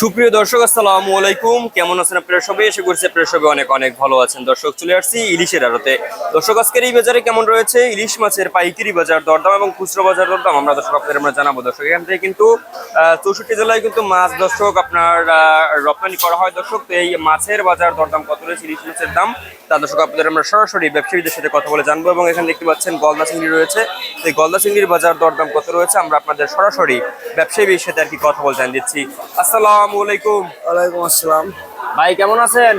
সুপ্রিয় দর্শক, আসসালামু আলাইকুম। কেমন আছেন আপনারা সবাই? এসে করছে আপনারা সবাই অনেক অনেক ভালো আছেন। দর্শক, চলে আসছি ইলিশের আড়তে। দর্শক, আজকের এই বাজারে কেমন রয়েছে? ইলিশ মাছের পাইকারি বাজার দরদাম এবং খুচরো বাজার দরদাম আমরা দর্শক আপনাদের আমরা জানাব। দর্শক, এখান থেকে কিন্তু চৌষট্টি জেলায় কিন্তু মাছ দর্শক আপনার রপ্তানি করা হয়। দর্শক তো এই মাছের বাজার দরদাম কত রয়েছে ইলিশ মাছের দাম তা দর্শক আপনাদের আমরা সরাসরি ব্যবসায়ীদের সাথে কথা বলে জানব এবং এখানে দেখতে পাচ্ছেন গলদা চিংড়ি রয়েছে। এই গলদা চিংড়ির বাজার দরদাম কত রয়েছে আমরা আপনাদের সরাসরি ব্যবসায়ীদের সাথে আর কি কথা বলে জানিয়ে দিচ্ছি। আসসালামু আলাইকুম। ওয়ালাইকুম আসসালাম। ভাই কেমন আছেন?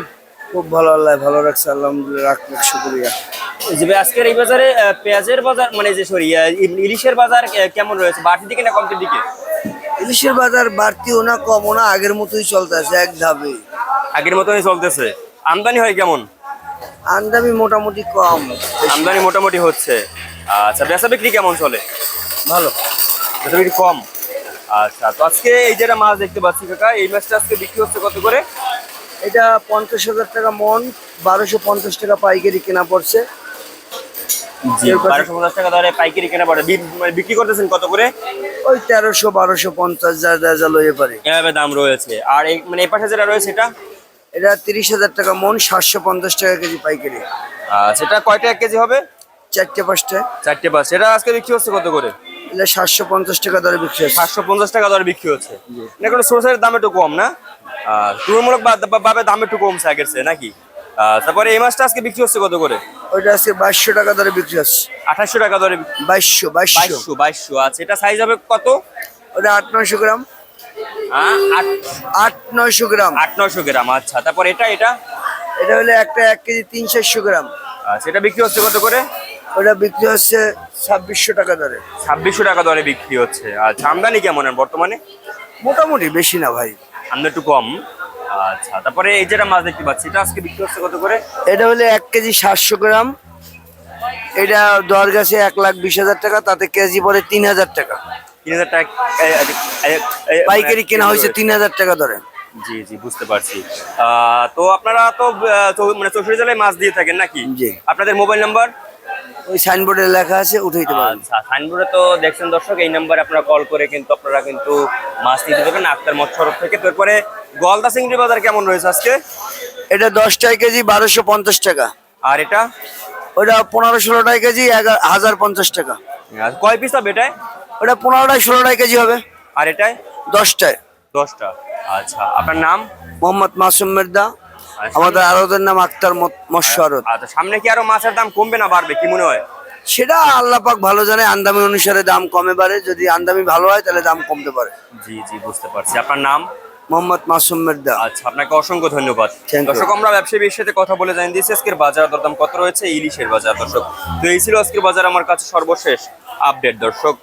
খুব ভালো আল্লাহ ভালো রাখছে আলহামদুলিল্লাহ শুক্রিয়া। যে ভাই, আজকের এই বাজারে পেঁয়াজের বাজার মানে যে সরি ইলিশের বাজার কেমন রয়েছে বাড়তির দিকে না কমতির দিকে? ইলিশের বাজার বাড়তিও না কমও না আগের মতোই চলতেছে এক ধাপে। আগের মতোই চলতেছে। আমদানি হয় কেমন? আমদানি মোটামুটি কম। আমদানি মোটামুটি হচ্ছে। আচ্ছা বেচা বিক্রি কেমন চলে? ভালো। বেচা বিক্রি কম? আচ্ছা তো আজকে এই যেটা মাছ দেখতে পাচ্ছি কাকা এই মাছটা আজকে বিক্রি হচ্ছে কত করে? এটা পঞ্চাশ হাজার টাকা মন বারোশো পঞ্চাশ টাকা পাইকারি কেনা পড়ছে। বারোশো পঞ্চাশ টাকা ধরে পাইকারি কেনা পড়ে। মানে বিক্রি করতেছেন কত করে? ওই তেরোশো বারোশো পঞ্চাশ যা যা লইয়ে পারে। এভাবে দাম রয়েছে? আর এই মানে এই পাশে যেটা রয়েছে এটা? এটা তিরিশ হাজার টাকা মন সাতশো পঞ্চাশ টাকা কেজি পাইকারি। সেটা কয়টা এক কেজি হবে? চারটে পাঁচটা। চারটে পাঁচ এটা আজকে বিক্রি হচ্ছে কত করে? এটা সাতশো পঞ্চাশ টাকা দরে বিক্রি হচ্ছে। সাতশো পঞ্চাশ টাকা দরে বিক্রি হচ্ছে। না কোনো সোর্সের দাম একটু কম না? তুলনামূলক ভাবে দাম একটু কমছে আগের চেয়ে নাকি? তারপরে এই মাছটা আজকে বিক্রি হচ্ছে কত করে? ওইটা আজকে বাইশশো টাকা দরে বিক্রি হচ্ছে। আঠাশশো টাকা দরে বাইশশো বাইশশো। বাইশশো বাইশশো। আচ্ছা এটা সাইজ হবে কত? ওটা আট নয়শো গ্রাম। আট। আট নয়শো গ্রাম। আট নশো গ্রাম আচ্ছা। তারপর এটা এটা? এটা হলে একটা এক কেজি তিন চারশো গ্রাম। আচ্ছা এটা বিক্রি হচ্ছে কত করে? ওটা বিক্রি হচ্ছে ছাব্বিশশো টাকা দরে ছাব্বিশশো টাকা দরে বিক্রি হচ্ছে। আচ্ছা আমদানি কেমন বর্তমানে? মোটামুটি বেশি না ভাই। আমদানি একটু কম। আচ্ছা তারপরে এই যেটা মাছ দেখতে পাচ্ছি এটা আজকে বিক্রি হচ্ছে কত করে? এটা হলে এক কেজি সাতশো গ্রাম। এটা দর গেছে এক লাখ বিশ হাজার টাকা তাতে কেজি পরে তিন হাজার টাকা। তিন হাজার টাকা এ- পাইকারি কেনা হয়েছে তিন হাজার টাকা ধরে জি জি বুঝতে পারছি। তো আপনারা তো মানে চৌষট্টি জেলায় মাছ দিয়ে থাকেন নাকি? জি। আপনাদের মোবাইল নাম্বার? ওই সাইনবোর্ডে লেখা আছে উঠাইতে পারেন। আচ্ছা সাইনবোর্ডে তো দেখছেন দর্শক এই নাম্বারে আপনারা কল করে কিন্তু আপনারা কিন্তু মাছ নিতে পারবেন। আক্তার সড়ক থেকে তারপরে গলদা চিংড়ি বাজার কেমন রয়েছে আজকে? এটা দশটায় কেজি বারোশো পঞ্চাশ টাকা। আর এটা? ওটা পনেরো ষোলোটায় কেজি হাজার পঞ্চাশ টাকা। কয় পিস হবে এটাই ওটা পনেরোটায় ষোলোটায় কেজি হবে। আর এটাই দশটায় দশটা আচ্ছা আপনার নাম? মোহাম্মদ মাসুম মির্দা আচ্ছা। আমাদের আরতের নাম আক্তার মৎস্য আড়ত আচ্ছা সামনে কি আরও মাছের দাম কমবে না বাড়বে কি মনে হয়? সেটা আল্লাহ পাক ভালো জানে আন্দামি অনুসারে দাম কমে পারে যদি আন্দামি ভালো হয় তাহলে দাম কমতে পারে। জি জি বুঝতে পারছি। আপনার নাম? মোহাম্মদ মাসুম মির্দা আচ্ছা আপনাকে অসংখ্য ধন্যবাদ। দর্শক আমরা ব্যবসায়ীর সাথে কথা বলে জানিয়ে দিয়েছি আজকের বাজার দরদাম কত রয়েছে? ইলিশের বাজার দর্শক। তো এই ছিল আজকের বাজার আমার কাছে সর্বশেষ আপডেট। দর্শক